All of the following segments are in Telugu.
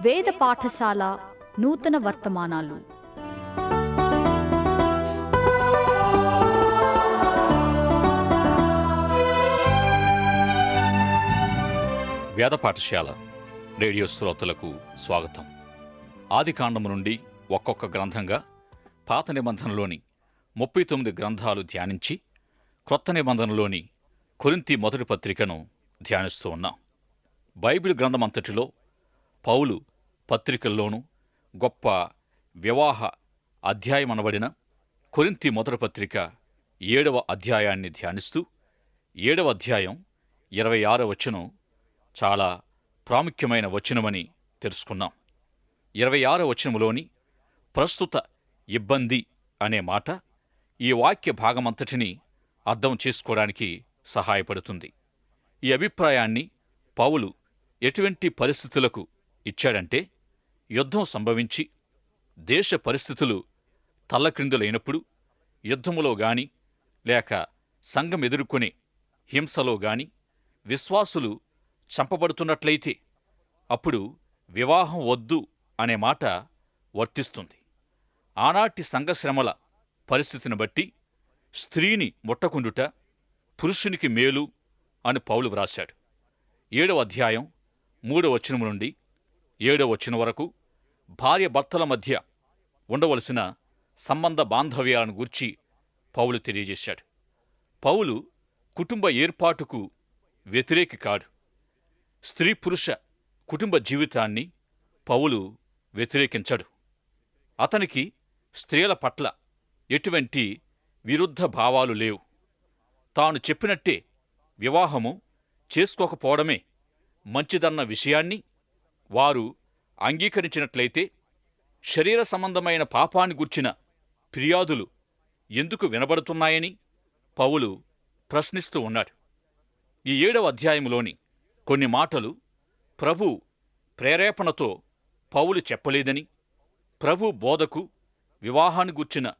వేద పాఠశాల నూతన వర్తమానాలు. వేద పాఠశాల రేడియో శ్రోతలకు స్వాగతం. ఆది కాండము నుండి ఒక్కొక్క గ్రంథంగా పాత నిబంధనలోని ముప్పై తొమ్మిది గ్రంథాలు ధ్యానించి క్రొత్త నిబంధనలోని కొరింతి మొదటి పత్రికను ధ్యానిస్తూ ఉన్నాం. బైబిల్ గ్రంథమంతటిలో పౌలు పత్రికల్లోనూ గొప్ప వివాహ అధ్యాయమనబడిన కొరింతి మొదటి పత్రిక ఏడవ అధ్యాయాన్ని ధ్యానిస్తూ ఏడవ అధ్యాయం ఇరవై ఆరో వచనం చాలా ప్రాముఖ్యమైన వచనమని తెలుసుకున్నాం. ఇరవై ఆరో వచనములోని ప్రస్తుత ఇబ్బంది అనే మాట ఈ వాక్య భాగమంతటిని అర్థం చేసుకోవడానికి సహాయపడుతుంది. ఈ అభిప్రాయాన్ని పౌలు ఎటువంటి పరిస్థితులకు ఇచ్చాడంటే యుద్ధం సంభవించి దేశ పరిస్థితులు తల్లక్రిందులైనప్పుడు యుద్ధములో గాని లేక సంఘం ఎదుర్కొనే హింసలో గాని విశ్వాసులు చంపబడుతున్నట్లయితే అప్పుడు వివాహం వద్దు అనే మాట వర్తిస్తుంది. ఆనాటి సంఘశ్రమల పరిస్థితిని బట్టి స్త్రీని ముట్టకుండుట పురుషునికి మేలు అని పౌలు వ్రాశాడు. ఏడవ అధ్యాయం మూడవ వచనం నుండి ఏడో వచ్చిన వరకు భార్య భర్తల మధ్య ఉండవలసిన సంబంధ బాంధవ్యాలను గూర్చి పౌలు తెలియజేశాడు. పౌలు కుటుంబ ఏర్పాటుకు వ్యతిరేకి కాడు. స్త్రీ పురుష కుటుంబ జీవితాన్ని పౌలు వ్యతిరేకించడు. అతనికి స్త్రీల పట్ల ఎటువంటి విరుద్ధ భావాలు లేవు. తాను చెప్పినట్టే వివాహము చేసుకోకపోవడమే మంచిదన్న విషయాన్ని వారు అంగీకరించినట్లయితే శరీర సంబంధమైన పాపాన్ని గుర్చిన ఫిర్యాదులు ఎందుకు వినబడుతున్నాయని పౌలు ప్రశ్నిస్తూ ఉన్నాడు. ఈ ఏడవ అధ్యాయంలోని కొన్ని మాటలు ప్రభు ప్రేరేపణతో పౌలు చెప్పలేదని ప్రభు బోధకు వివాహాన్ని గుర్చిన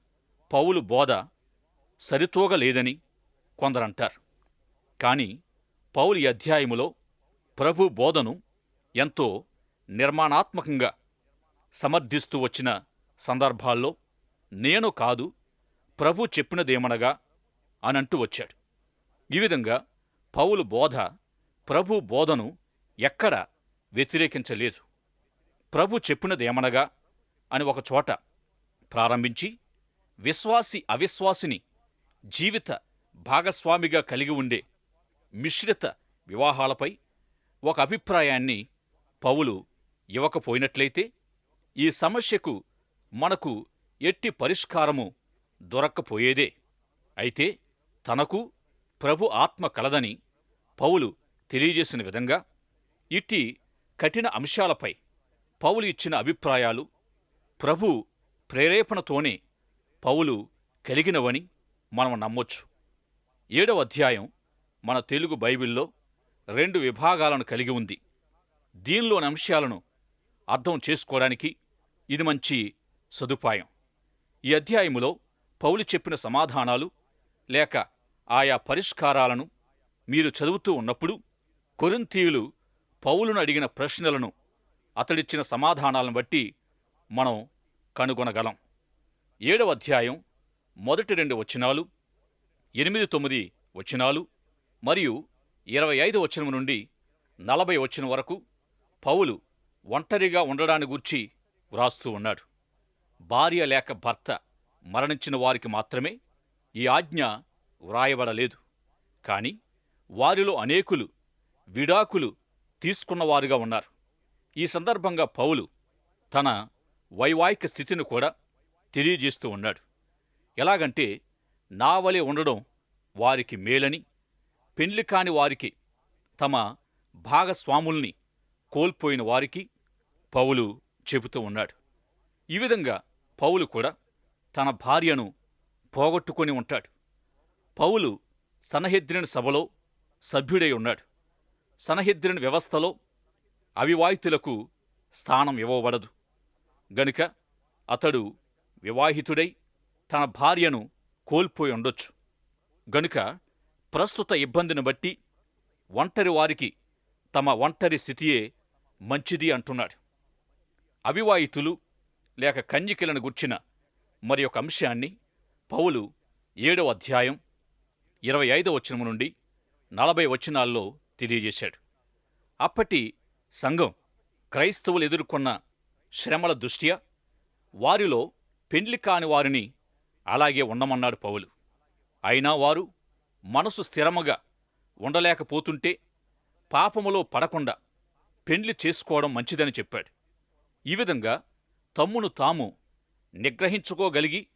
పౌలు బోధ సరితూగలేదని కొందరంటారు. కాని పౌలు ఈ అధ్యాయములో ప్రభు బోధను ఎంతో నిర్మాణాత్మకంగా సమర్థిస్తూ వచ్చిన సందర్భాల్లో నేను కాదు ప్రభు చెప్పినదేమనగా అనంటూ వచ్చాడు. ఈ విధంగా పౌలు బోధ ప్రభు బోధను ఎక్కడ వ్యతిరేకించలేదు. ప్రభు చెప్పినదేమనగా అని ఒక చోట ప్రారంభించి విశ్వాసి అవిశ్వాసిని జీవిత భాగస్వామిగా కలిగి ఉండే మిశ్రిత వివాహాలపై ఒక అభిప్రాయాన్ని పౌలు ఇవ్వకపోయినట్లయితే ఈ సమస్యకు మనకు ఎట్టి పరిష్కారము దొరక్కపోయేదే. అయితే తనకు ప్రభు ఆత్మ కలదని పౌలు తెలియజేసిన విధంగా ఇట్టి కఠిన అంశాలపై పౌలు ఇచ్చిన అభిప్రాయాలు ప్రభు ప్రేరేపణతోనే పౌలు కలిగినవని మనం నమ్మొచ్చు. ఏడవ అధ్యాయం మన తెలుగు బైబిల్లో రెండు విభాగాలను కలిగి ఉంది. దీనిలోని అంశాలను అర్థం చేసుకోవడానికి ఇది మంచి సదుపాయం. ఈ అధ్యాయములో పౌలు చెప్పిన సమాధానాలు లేక ఆయా పరిష్కారాలను మీరు చదువుతూ ఉన్నప్పుడు కొరింతీయులు పౌలును అడిగిన ప్రశ్నలను అతడిచ్చిన సమాధానాలను బట్టి మనం కనుగొనగలం. ఏడవ అధ్యాయం మొదటి రెండు వచనాలు ఎనిమిది తొమ్మిది వచనాలు మరియు ఇరవై ఐదు వచనం నుండి నలభై వచనం వరకు పౌలు ఒంటరిగా ఉండడాన్ని గూర్చి వ్రాస్తూ ఉన్నాడు. భార్య లేక భర్త మరణించిన వారికి మాత్రమే ఈ ఆజ్ఞ వ్రాయబడలేదు. కాని వారిలో అనేకులు విడాకులు తీసుకున్నవారుగా ఉన్నారు. ఈ సందర్భంగా పౌలు తన వైవాహిక స్థితిని కూడా తెలియజేస్తూ ఉన్నాడు. ఎలాగంటే నా వలె ఉండడం వారికి మేలని పెండ్లి కాని వారికి తమ భాగస్వాముల్ని కోల్పోయిన వారికి పౌలు చెబుతూ ఉన్నాడు. ఈ విధంగా పౌలు కూడా తన భార్యను పోగొట్టుకొని ఉంటాడు. పౌలు సనహెద్రిని సభలో సభ్యుడై ఉన్నాడు. సనహెద్రిని వ్యవస్థలో అవివాహితులకు స్థానం ఇవ్వబడదు. గనుక అతడు వివాహితుడై తన భార్యను కోల్పోయి ఉండొచ్చు. గనుక ప్రస్తుత ఇబ్బందిని బట్టి ఒంటరి వారికి తమ ఒంటరి స్థితియే మంచిది అంటున్నాడు. అవివాయితులు లేక కన్యకలను గుర్చిన మరి ఒక అంశాన్ని పౌలు ఏడవ అధ్యాయం ఇరవై ఐదవ వచనము నుండి నలభై వచనాల్లో తెలియజేశాడు. అప్పటి సంఘం క్రైస్తవులు ఎదుర్కొన్న శ్రమల దృష్ట్యా వారిలో పెండ్లి కాని వారిని అలాగే ఉండమన్నాడు పౌలు. అయినా వారు మనసు స్థిరముగా ఉండలేకపోతుంటే పాపములో పడకుండా పెండ్లి చేసుకోవడం మంచిదని చెప్పాడు. ఈ విధంగా తమ్మును తాము నిగ్రహించుకోగలిగి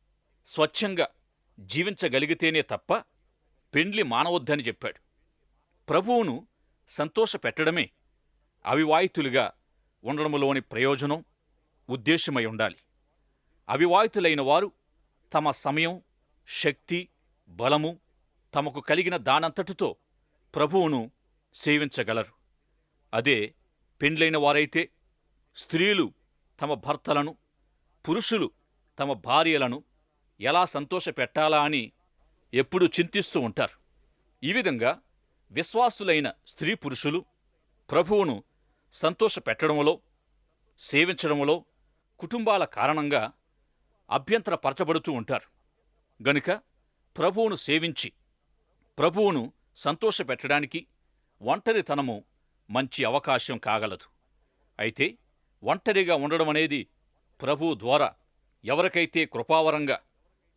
స్వచ్ఛంగా జీవించగలిగితేనే తప్ప పెండ్లి మానవద్దని చెప్పాడు. ప్రభువును సంతోషపెట్టడమే అవివాయితులుగా ఉండడంలోని ప్రయోజనం ఉద్దేశమై ఉండాలి. అవివాయితులైన వారు తమ సమయం శక్తి బలము తమకు కలిగిన దానంతటితో ప్రభువును సేవించగలరు. అదే పెండ్లైన వారైతే స్త్రీలు తమ భర్తలను పురుషులు తమ భార్యలను ఎలా సంతోషపెట్టాలా అని ఎప్పుడూ చింతిస్తూ ఉంటారు. ఈ విధంగా విశ్వాసులైన స్త్రీ పురుషులు ప్రభువును సంతోషపెట్టడంలో సేవించడంలో కుటుంబాల కారణంగా అభ్యంతరపరచబడుతూ ఉంటారు. గనుక ప్రభువును సేవించి ప్రభువును సంతోషపెట్టడానికి ఒంటరితనము మంచి అవకాశం కాగలదు. అయితే ఒంటరిగా ఉండడం అనేది ప్రభువు ద్వారా ఎవరికైతే కృపావరంగా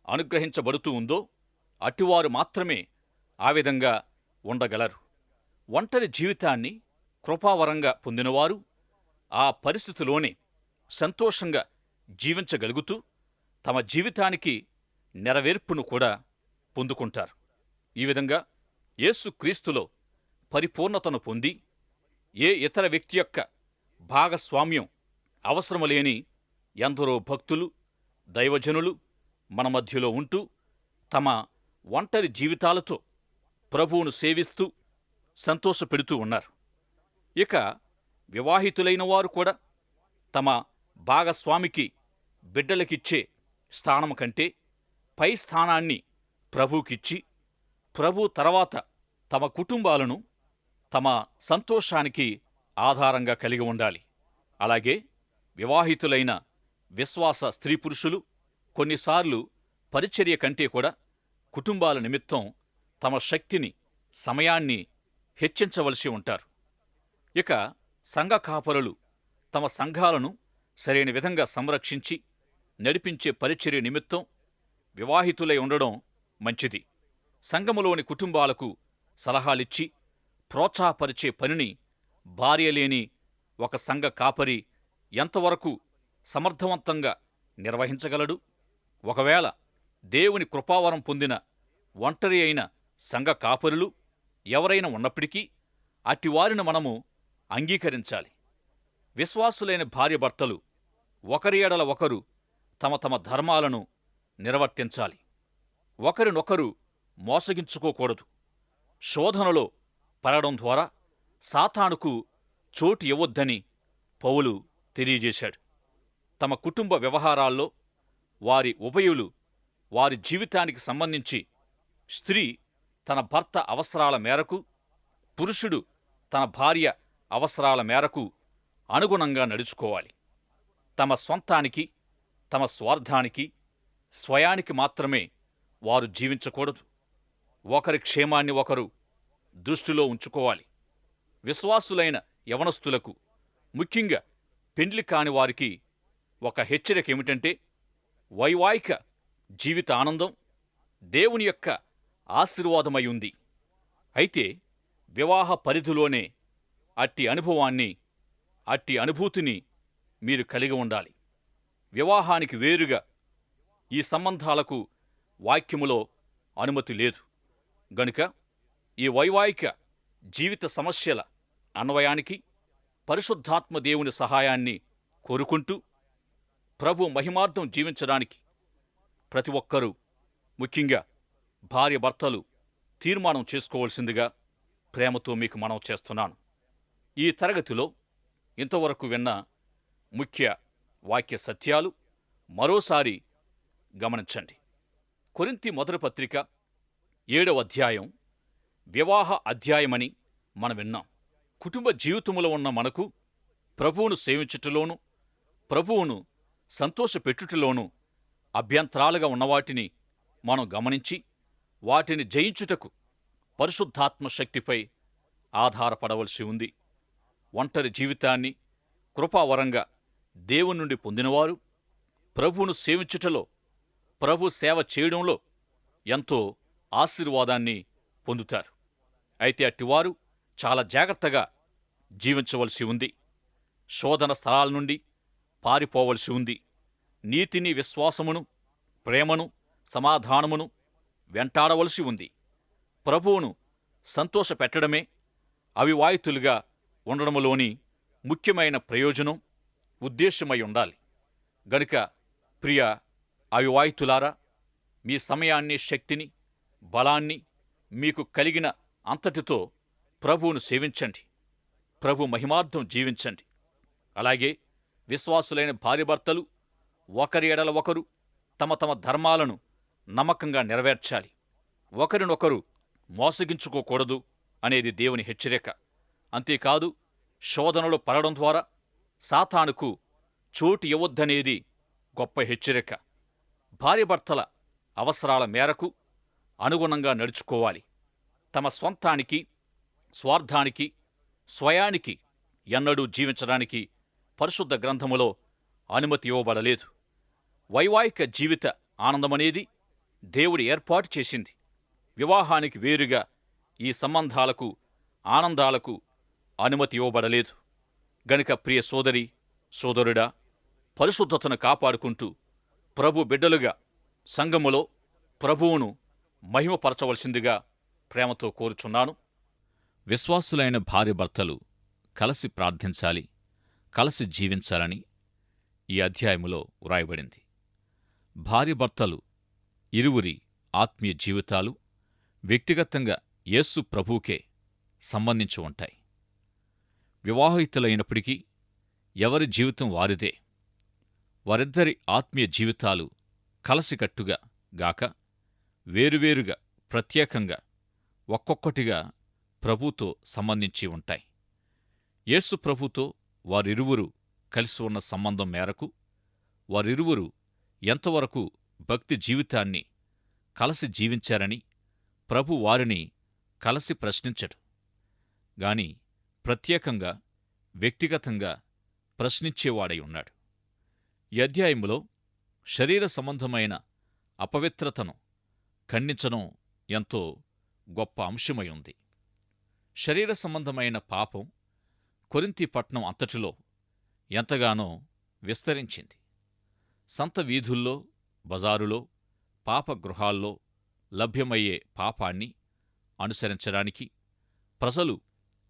అనుగ్రహించబడుతూ ఉందో అటివారు మాత్రమే ఆ విధంగా ఉండగలరు. ఒంటరి జీవితాన్ని కృపావరంగా పొందినవారు ఆ పరిస్థితిలోనే సంతోషంగా జీవించగలుగుతూ తమ జీవితానికి నెరవేర్పును కూడా పొందుకుంటారు. ఈ విధంగా యేసుక్రీస్తులో పరిపూర్ణతను పొంది ఏ ఇతర వ్యక్తి యొక్క భాగస్వామ్యం అవసరము లేని ఎందరో భక్తులు దైవజనులు మన మధ్యలో ఉంటూ తమ ఒంటరి జీవితాలతో ప్రభువును సేవిస్తూ సంతోషపెడుతూ ఉన్నారు. ఇక వివాహితులైన వారు కూడా తమ భాగస్వామికి బిడ్డలకిచ్చే స్థానం కంటే పై స్థానాన్ని ప్రభువుకిచ్చి ప్రభు తర్వాత తమ కుటుంబాలను తమ సంతోషానికి ఆధారంగా కలిగి ఉండాలి. అలాగే వివాహితులైన విశ్వాస స్త్రీ పురుషులు కొన్నిసార్లు పరిచర్య కంటే కూడా కుటుంబాల నిమిత్తం తమ శక్తిని సమయాన్ని హెచ్చించవలసి ఉంటారు. ఇక సంఘ కాపరులు తమ సంఘాలను సరైన విధంగా సంరక్షించి నడిపించే పరిచర్య నిమిత్తం వివాహితులై ఉండడం మంచిది. సంఘములోని కుటుంబాలకు సలహాలిచ్చి ప్రోత్సాహపరిచే పనిని భార్య లేని ఒక సంఘ కాపరి ఎంతవరకు సమర్థవంతంగా నిర్వహించగలడు? ఒకవేళ దేవుని కృపావరం పొందిన ఒంటరి అయిన సంఘ కాపరులు ఎవరైనా ఉన్నప్పటికీ అట్టివారిని మనము అంగీకరించాలి. విశ్వాసులైన భార్యభర్తలు ఒకరి ఎడల ఒకరు తమ తమ ధర్మాలను నిర్వర్తించాలి. ఒకరినొకరు మోసగించుకోకూడదు. శోధనలో పడడం ద్వారా సాతానుకు చోటు ఇవ్వొద్దని పౌలు తెలియజేశాడు. తమ కుటుంబ వ్యవహారాల్లో వారి ఉభయులు వారి జీవితానికి సంబంధించి స్త్రీ తన భర్త అవసరాల మేరకు పురుషుడు తన భార్య అవసరాల మేరకు అనుగుణంగా నడుచుకోవాలి. తమ స్వంతానికి తమ స్వార్థానికి స్వయానికి మాత్రమే వారు జీవించకూడదు. ఒకరి క్షేమాన్ని ఒకరు దృష్టిలో ఉంచుకోవాలి. విశ్వాసులైన యవనస్తులకు ముఖ్యంగా పెండ్లి కాని వారికి ఒక హెచ్చరిక ఏమిటంటే వైవాహిక జీవిత ఆనందం దేవుని యొక్క ఆశీర్వాదమై ఉంది అయితే వివాహ పరిధిలోనే అట్టి అనుభవాన్ని అట్టి అనుభూతిని మీరు కలిగి ఉండాలి. వివాహానికి వేరుగా ఈ సంబంధాలకు వాక్యములో అనుమతి లేదు. గనుక ఈ వైవాహిక జీవిత సమస్యల అన్వయానికి పరిశుద్ధాత్మ దేవుని సహాయాన్ని కోరుకుంటూ ప్రభు మహిమార్థం జీవించడానికి ప్రతి ఒక్కరూ ముఖ్యంగా భార్య భర్తలు తీర్మానం చేసుకోవాల్సిందిగా ప్రేమతో మీకు మనం చేస్తున్నాను. ఈ తరగతిలో ఇంతవరకు విన్న ముఖ్య వాక్య సత్యాలు మరోసారి గమనించండి. కొరింతి మొదటి పత్రిక ఏడవ అధ్యాయం వివాహ అధ్యాయమని మనం విన్నాం. కుటుంబ జీవితములో ఉన్న మనకు ప్రభువును సేవించుటలోను ప్రభువును సంతోషపెట్టుటలోను అభ్యంతరాలుగా ఉన్నవాటిని మనం గమనించి వాటిని జయించుటకు పరిశుద్ధాత్మ శక్తిపై ఆధారపడవలసి ఉంది. ఒంటరి జీవితాన్ని కృపావరంగా దేవుని నుండి పొందినవారు ప్రభువును సేవించుటలో ప్రభు సేవ చేయడంలో ఎంతో ఆశీర్వాదాన్ని పొందుతారు. అయితే అట్టివారు చాలా జాగ్రత్తగా జీవించవలసి ఉంది. శోధన స్థలాల నుండి పారిపోవలసి ఉంది. నీతిని విశ్వాసమును ప్రేమను సమాధానమును వెంటాడవలసి ఉంది. ప్రభువును సంతోషపెట్టడమే అవివాయితులుగా ఉండడములోని ముఖ్యమైన ప్రయోజనం ఉద్దేశమై ఉండాలి. గనుక ప్రియ అవివాయితులారా మీ సమయాన్ని శక్తిని బలాన్ని మీకు కలిగిన అంతటితో ప్రభువును సేవించండి. ప్రభు మహిమార్థం జీవించండి. అలాగే విశ్వాసులైన భార్యభర్తలు ఒకరి ఎడల ఒకరు తమ తమ ధర్మాలను నమ్మకంగా నెరవేర్చాలి. ఒకరినొకరు మోసగించుకోకూడదు అనేది దేవుని హెచ్చరిక. అంతేకాదు శోధనలు పడడం ద్వారా సాతానుకు చోటు ఇవ్వద్దనేది గొప్ప హెచ్చరిక. భార్యభర్తల అవసరాల మేరకు అనుగుణంగా నడుచుకోవాలి. తమ స్వంతానికి స్వార్థానికి స్వయానికి ఎన్నడూ జీవించడానికి పరిశుద్ధ గ్రంథములో అనుమతి ఇవ్వబడలేదు. వైవాహిక జీవిత ఆనందమనేది దేవుడు ఏర్పాటు చేసింది. వివాహానికి వేరుగా ఈ సంబంధాలకు ఆనందాలకు అనుమతి ఇవ్వబడలేదు. గనుక ప్రియ సోదరి సోదరుడా పరిశుద్ధతను కాపాడుకుంటూ ప్రభు బిడ్డలుగా సంఘములో ప్రభువును మహిమపరచవలసిందిగా ప్రేమతో కోరుచున్నాను. విశ్వాసులైన భార్యభర్తలు కలసి ప్రార్థించాలి కలసి జీవించాలని ఈ అధ్యాయములో వ్రాయబడింది. భార్యభర్తలు ఇరువురి ఆత్మీయ జీవితాలు వ్యక్తిగతంగా యేసు ప్రభువుకే సంబంధించి ఉంటాయి. వివాహితులైనప్పటికీ ఎవరి జీవితం వారిదే. వారిద్దరి ఆత్మీయ జీవితాలు కలసికట్టుగా గాక వేరువేరుగా ప్రత్యేకంగా ఒక్కొక్కటిగా ప్రభుతో సంబంధించి ఉంటాయి. యేసు ప్రభుతో వారిరువురు కలిసి ఉన్న సంబంధం మేరకు వారిరువురు ఎంతవరకు భక్తి జీవితాన్ని కలసి జీవించారని ప్రభు వారిని కలసి ప్రశ్నించడు. గాని ప్రత్యేకంగా వ్యక్తిగతంగా ప్రశ్నించేవాడై ఉన్నాడు. ఈ అధ్యాయములో శరీర సంబంధమైన అపవిత్రతను ఖండించడం ఎంతో గొప్ప అంశమై ఉంది. శరీర సంబంధమైన పాపం కొరింతి పట్నం అంతటిలో ఎంతగానో విస్తరించింది. సంత వీధుల్లో బజారులో పాపగృహాల్లో లభ్యమయ్యే పాపాన్ని అనుసరించడానికి ప్రజలు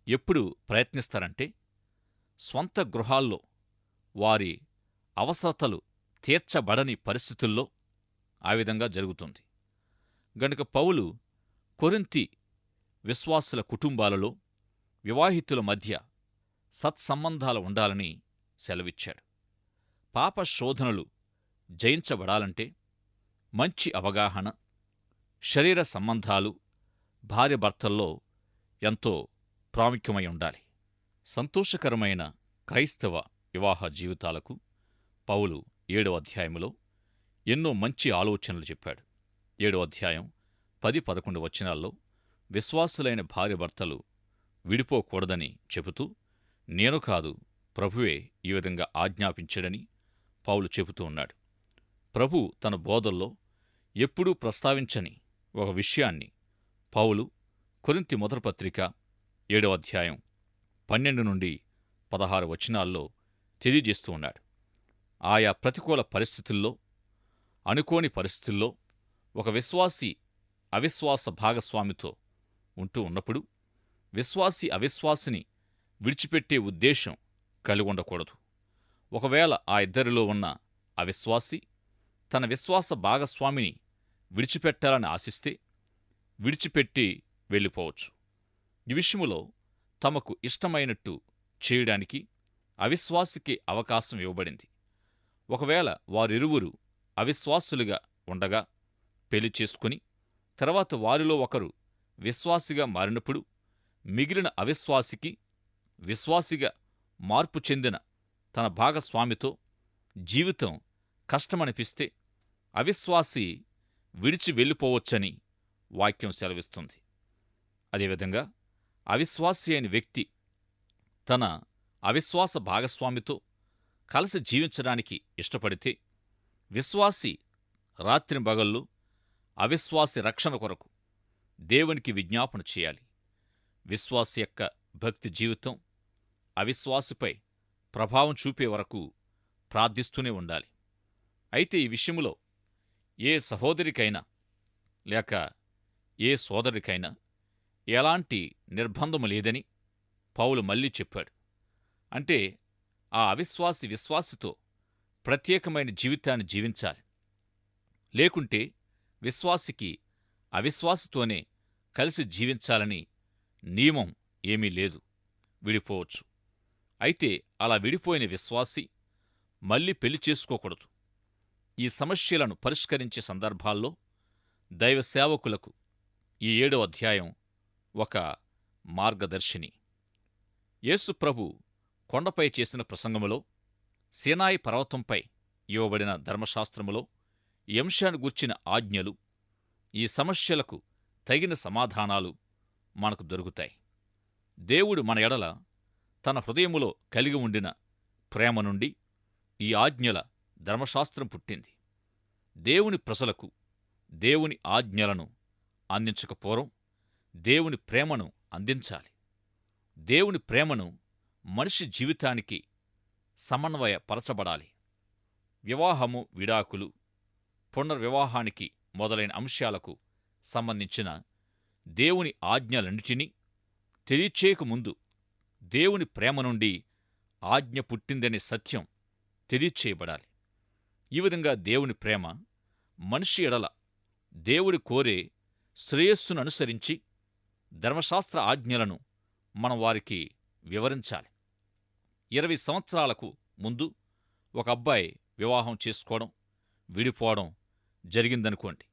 ఎప్పుడు ప్రయత్నిస్తారంటే స్వంత గృహాల్లో వారి అవసరతలు తీర్చబడని పరిస్థితుల్లో ఆ విధంగా జరుగుతుంది. గనుక పౌలు కొరింతి విశ్వాసుల కుటుంబాలలో వివాహితుల మధ్య సత్సంబంధాలు ఉండాలని సెలవిచ్చాడు. పాప శోధనలు జయించబడాలంటే మంచి అవగాహన శరీర సంబంధాలు భార్యభర్తల్లో ఎంతో ప్రాముఖ్యమై ఉండాలి. సంతోషకరమైన క్రైస్తవ వివాహ జీవితాలకు పౌలు ఏడవ అధ్యాయములో ఎన్నో మంచి ఆలోచనలు చెప్పాడు. ఏడో అధ్యాయం పది పదకొండు వచనాల్లో విశ్వాసులైన భార్యభర్తలు విడిపోకూడదని చెబుతూ నేను కాదు ప్రభువే ఈ విధంగా ఆజ్ఞాపించడని పౌలు చెబుతూ ఉన్నాడు. ప్రభు తన బోధల్లో ఎప్పుడూ ప్రస్తావించని ఒక విషయాన్ని పౌలు కొరింతి మొదటి పత్రిక ఏడవ అధ్యాయం పన్నెండు నుండి పదహారు వచనాల్లో తెలియజేస్తూ ఉన్నాడు. ఆయా ప్రతికూల పరిస్థితుల్లో అనుకోని పరిస్థితుల్లో ఒక విశ్వాసి అవిశ్వాస భాగస్వామితో ఉంటూ ఉన్నప్పుడు విశ్వాసి అవిశ్వాసిని విడిచిపెట్టే ఉద్దేశం కలిగి ఉండకూడదు ఒకవేళ ఆ ఇద్దరిలో ఉన్న అవిశ్వాసి తన విశ్వాస భాగస్వామిని విడిచిపెట్టాలని ఆశిస్తే విడిచిపెట్టి వెళ్ళిపోవచ్చు. ఈ విషయములో తమకు ఇష్టమైనట్టు చేయడానికి అవిశ్వాసికి అవకాశం ఇవ్వబడింది. ఒకవేళ వారిరువురు అవిశ్వాసులుగా ఉండగా పెళ్ళి చేసుకుని తర్వాత వారిలో ఒకరు విశ్వాసిగా మారినప్పుడు మిగిలిన అవిశ్వాసికి విశ్వాసిగా మార్పు చెందిన తన భాగస్వామితో జీవితం కష్టమనిపిస్తే అవిశ్వాసి విడిచి వెళ్ళిపోవచ్చని వాక్యం సెలవిస్తుంది. అదేవిధంగా అవిశ్వాసి అయిన వ్యక్తి తన అవిశ్వాస భాగస్వామితో కలిసి జీవించడానికి ఇష్టపడితే విశ్వాసి రాత్రింబగళ్ళు అవిశ్వాసి రక్షణ కొరకు దేవునికి విజ్ఞాపన చేయాలి. విశ్వాసి యొక్క భక్తి జీవితం అవిశ్వాసిపై ప్రభావం చూపే వరకు ప్రార్థిస్తూనే ఉండాలి. అయితే ఈ విషయంలో ఏ సహోదరికైనా లేక ఏ సోదరికైనా ఎలాంటి నిర్బంధము లేదని పౌలు మళ్ళీ చెప్పాడు. అంటే ఆ అవిశ్వాసి విశ్వాసితో ప్రత్యేకమైన జీవితాన్ని జీవించాలి. లేకుంటే విశ్వాసికి అవిశ్వాసితోనే కలిసి జీవించాలని నియమం ఏమీ లేదు. విడిపోవచ్చు. అయితే అలా విడిపోయిన విశ్వాసి మళ్ళీ పెళ్ళి చేసుకోకూడదు. ఈ సమస్యలను పరిష్కరించే సందర్భాల్లో దైవ సేవకులకు ఈ ఏడో అధ్యాయం ఒక మార్గదర్శిని. యేసు ప్రభు కొండపై చేసిన ప్రసంగములో సీనాయి పర్వతంపై ఇవ్వబడిన ధర్మశాస్త్రములో ఈ అంశాన్ని గూర్చిన ఆజ్ఞలు ఈ సమస్యలకు తగిన సమాధానాలు మనకు దొరుకుతాయి. దేవుడు మన ఎడల తన హృదయములో కలిగి ఉండిన ప్రేమ నుండి ఈ ఆజ్ఞల ధర్మశాస్త్రం పుట్టింది. దేవుని ప్రజలకు దేవుని ఆజ్ఞలను అందించకపోవడం దేవుని ప్రేమను అందించాలి. దేవుని ప్రేమను మనిషి జీవితానికి సమన్వయపరచబడాలి. వివాహము విడాకులు పునర్వివాహానికి మొదలైన అంశాలకు సంబంధించిన దేవుని ఆజ్ఞలన్నిటినీ తెలియచేయకముందు దేవుని ప్రేమ నుండి ఆజ్ఞ పుట్టిందనే సత్యం తెలియచేయబడాలి. ఈ విధంగా దేవుని ప్రేమ మనిషి ఎడల దేవుడి కోరే శ్రేయస్సును అనుసరించి ధర్మశాస్త్ర ఆజ్ఞలను మనం వారికి వివరించాలి. ఇరవై సంవత్సరాలకు ముందు ఒక అబ్బాయి వివాహం చేసుకోవడం విడిపోవడం జరిగిందనుకోండి.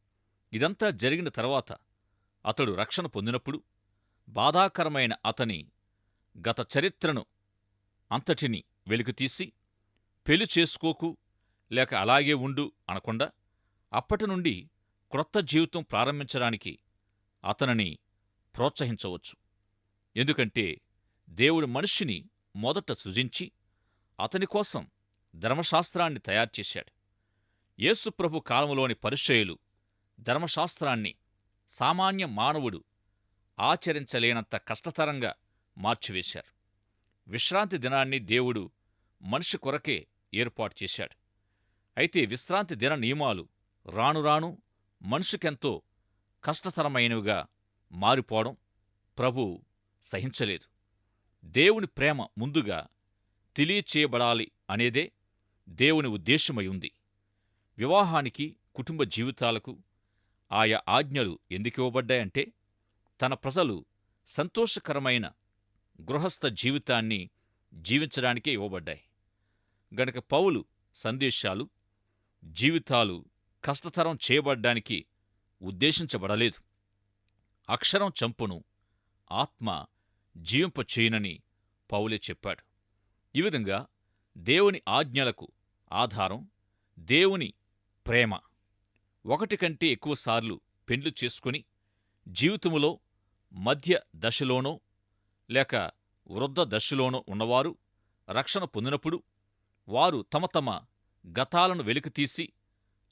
ఇదంతా జరిగిన తర్వాత అతడు రక్షణ పొందినప్పుడు బాధాకరమైన అతని గత చరిత్రను అంతటిని వెలికితీసి పెళ్ళి చేసుకోకు లేక అలాగే ఉండు అనకుండా అప్పటి నుండి క్రొత్త జీవితం ప్రారంభించడానికి అతనిని ప్రోత్సహించవచ్చు. ఎందుకంటే దేవుడు మనిషిని మొదట సృజించి అతని కోసం ధర్మశాస్త్రాన్ని తయారుచేశాడు యేసుప్రభు కాలంలోని పరిచయులు ధర్మశాస్త్రాన్ని సామాన్య మానవుడు ఆచరించలేనంత కష్టతరంగా మార్చివేశారు. విశ్రాంతి దినాన్ని దేవుడు మనిషి కొరకే ఏర్పాటు చేశాడు. అయితే విశ్రాంతి దిన నియమాలు రాను రాను మనిషికెంతో కష్టతరమైనవిగా మారిపోవడం ప్రభు సహించలేదు. దేవుని ప్రేమ ముందుగా తెలియచేయబడాలి అనేదే దేవుని ఉద్దేశమై ఉంది. వివాహానికి కుటుంబ జీవితాలకు ఆయా ఆజ్ఞలు ఎందుకివ్వబడ్డాయంటే తన ప్రజలు సంతోషకరమైన గృహస్థ జీవితాన్ని జీవించడానికే ఇవ్వబడ్డాయి. గనక పౌలు సందేశాలు జీవితాలు కష్టతరం చేయబడ్డానికి ఉద్దేశించబడలేదు. అక్షరం చంపును ఆత్మ జీవింపచేయునని పౌలే చెప్పాడు. ఈ విధంగా దేవుని ఆజ్ఞలకు ఆధారం దేవుని ప్రేమ. ఒకటి కంటే ఎక్కువసార్లు పెండ్లు చేసుకుని జీవితములో మధ్య దశలోనో లేక వృద్ధ దశలోనో ఉన్నవారు రక్షణ పొందినప్పుడు వారు తమ తమ గతాలను వెలికితీసి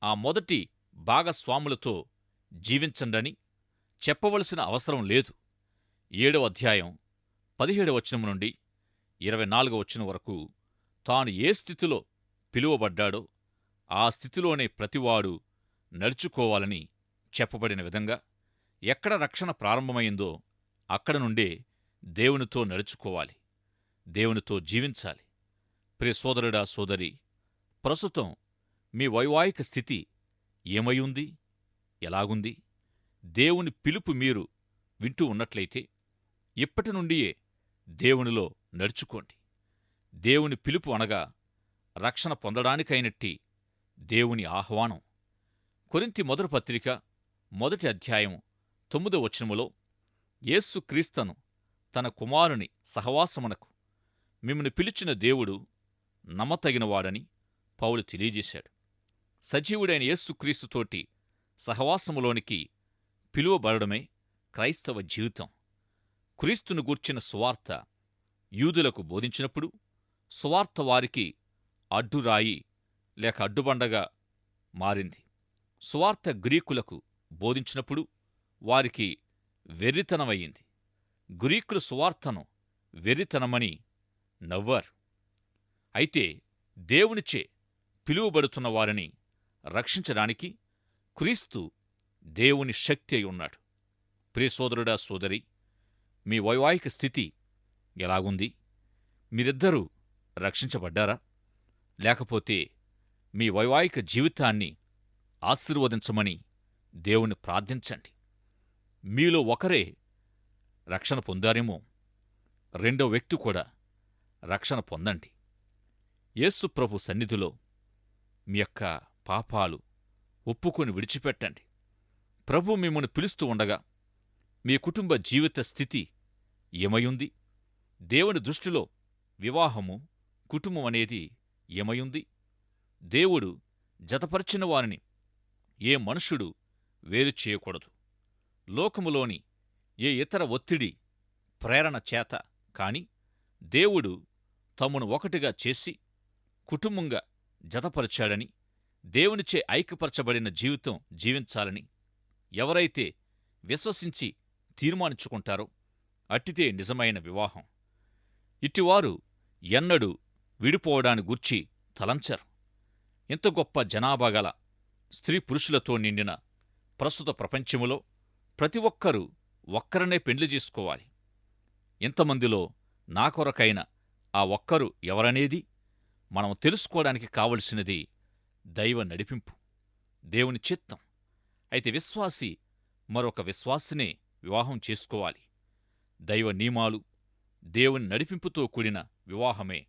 ఆ మొదటి భాగస్వాములతో జీవించండని చెప్పవలసిన అవసరం లేదు. ఏడవ అధ్యాయం పదిహేడవ వచనం నుండి ఇరవై నాలుగవ వచనం వరకు తాను ఏ స్థితిలో పిలువబడ్డాడో ఆ స్థితిలోనే ప్రతివాడు నడుచుకోవాలని చెప్పబడిన విధంగా ఎక్కడ రక్షణ ప్రారంభమైందో అక్కడ నుండే దేవునితో నడుచుకోవాలి దేవునితో జీవించాలి. ప్రియ సోదరుడా సోదరి ప్రస్తుతం మీ వైవాహిక స్థితి ఏమయుంది ఎలాగుంది? దేవుని పిలుపు మీరు వింటూ ఉన్నట్లయితే ఇప్పటి నుండియే దేవునిలో నడుచుకోండి. దేవుని పిలుపు అనగా రక్షణ పొందడానికైనట్టి దేవుని ఆహ్వానం. కొరింతి మొదటి పత్రిక మొదటి అధ్యాయం తొమ్మిదో వచనములో యేస్సు క్రీస్తను తన కుమారుని సహవాసమునకు మిమ్మను పిలిచిన దేవుడు నమ్మతగినవాడని పౌలు తెలియజేశాడు. సజీవుడైన యేస్సుక్రీస్తుతోటి సహవాసములోనికి పిలువబడమే క్రైస్తవ జీవితం. క్రీస్తును గూర్చిన సువార్త యూదులకు బోధించినప్పుడు సువార్త వారికి అడ్డురాయి లేక అడ్డుబండగా మారింది. స్వార్థ గ్రీకులకు బోధించినప్పుడు వారికి వెర్రితనమయ్యింది. గ్రీకులు స్వార్థను వెర్రితనమని నవ్వారు. అయితే దేవునిచే పిలువబడుతున్న వారిని రక్షించడానికి క్రీస్తు దేవుని శక్తి అయి ఉన్నాడు. ప్రియసోదరుడా సోదరి మీ వైవాహిక స్థితి ఎలాగుంది? మీరిద్దరూ రక్షించబడ్డారా? లేకపోతే మీ వైవాహిక జీవితాన్ని ఆశీర్వదించమని దేవుని ప్రార్థించండి. మీలో ఒకరే రక్షణ పొందారేమో రెండో వ్యక్తి కూడా రక్షణ పొందండి. యేసు ప్రభు సన్నిధిలో మీ యొక్క పాపాలు ఒప్పుకొని విడిచిపెట్టండి. ప్రభు మిమ్మల్ని పిలుస్తూ ఉండగా మీ కుటుంబ జీవిత స్థితి ఏమయుంది? దేవుని దృష్టిలో వివాహము కుటుంబం అనేది ఏమయుంది? దేవుడు జతపరిచిన వారిని ఏ మనుషుడు వేరు చేయకూడదు. లోకములోని ఏ ఇతర ఒత్తిడి ప్రేరణ చేత కాని దేవుడు తమను ఒకటిగా చేసి కుటుంబంగా జతపరిచాడని దేవునిచే ఐక్యపరచబడిన జీవితం జీవించాలని ఎవరైతే విశ్వసించి తీర్మానించుకుంటారో అట్టితే నిజమైన వివాహం. ఇట్టివారు ఎన్నడూ విడిపోవడాన్ని గూర్చి తలంచరు. ఇంత గొప్ప జనాభా గల స్త్రీ పురుషులతో నిండిన ప్రస్తుత ప్రపంచములో ప్రతి ఒక్కరూ ఒక్కరనే పెండ్లి చేసుకోవాలి. ఇంతమందిలో నా కొరకైన ఆ ఒక్కరు ఎవరనేది మనం తెలుసుకోవడానికి కావలసినది దైవ నడిపింపు దేవుని చిత్తం. అయితే విశ్వాసి మరొక విశ్వాసినే వివాహం చేసుకోవాలి. దైవ నియమాలు దేవుని నడిపింపుతో కూడిన వివాహమే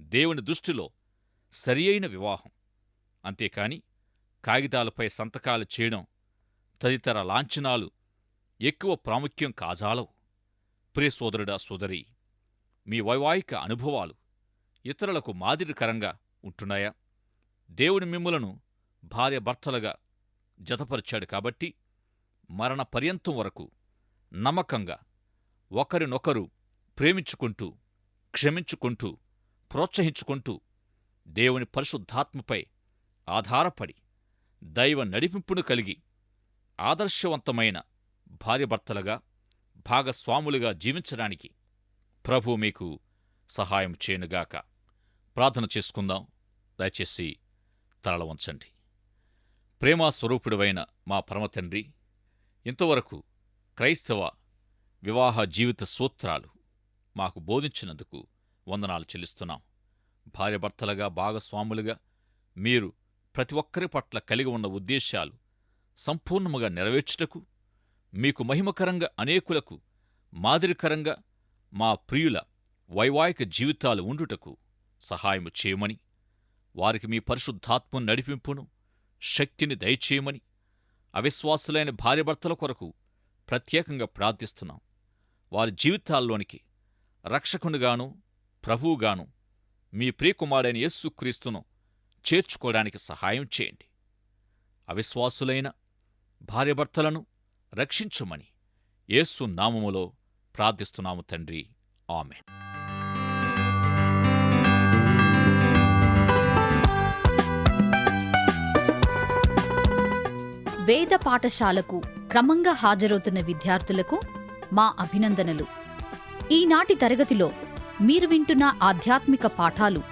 దేవుని దృష్టిలో సరియైన వివాహం. అంతేకాని కాగితాలపై సంతకాలు చేయడం తదితర లాంఛనాలు ఎక్కువ ప్రాముఖ్యం కాజాలవు. ప్రియ సోదరుడా సోదరి మీ వైవాహిక అనుభవాలు ఇతరులకు మాదిరికరంగా ఉంటున్నాయా? దేవుని మిమ్ములను భార్య భర్తలుగా జతపరిచాడు కాబట్టి మరణ పర్యంతం వరకు నమ్మకంగా ఒకరినొకరు ప్రేమించుకుంటూ క్షమించుకుంటూ ప్రోత్సహించుకుంటూ దేవుని పరిశుద్ధాత్మపై ఆధారపడి దైవ నడిపింపును కలిగి ఆదర్శవంతమైన భార్యభర్తలుగా భాగస్వాములుగా జీవించడానికి ప్రభు మీకు సహాయం చేయనుగాక. ప్రార్థన చేసుకుందాం. దయచేసి తరల వంచండి. మా పరమతండ్రి ఇంతవరకు క్రైస్తవ వివాహ జీవిత సూత్రాలు మాకు బోధించినందుకు వందనాలు చెల్లిస్తున్నాం. భార్యభర్తలుగా భాగస్వాములుగా మీరు ప్రతి ఒక్కరి పట్ల కలిగి ఉన్న ఉద్దేశ్యాలు సంపూర్ణముగా నెరవేర్చుటకు మీకు మహిమకరంగా అనేకులకు మాదిరికరంగా మా ప్రియుల వైవాహిక జీవితాలు ఉండుటకు సహాయము చేయమని వారికి మీ పరిశుద్ధాత్మ నడిపింపును శక్తిని దయచేయమని అవిశ్వాసులైన భార్యభర్తల కొరకు ప్రత్యేకంగా ప్రార్థిస్తున్నాం. వారి జీవితాల్లోనికి రక్షకునిగాను ప్రభువుగాను మీ ప్రియకుమారైన యేసుక్రీస్తును చేర్చుకోవడానికి సహాయం చేయండి. అవిశ్వాసులైన భార్యభర్తలను రక్షించుమని యేసు నామములో ప్రార్థిస్తున్నాము తండ్రి. ఆమె వేద పాఠశాలకు క్రమంగా హాజరవుతున్న విద్యార్థులకు మా అభినందనలు. ఈనాటి తరగతిలో మీరు వింటున్న ఆధ్యాత్మిక పాఠాలు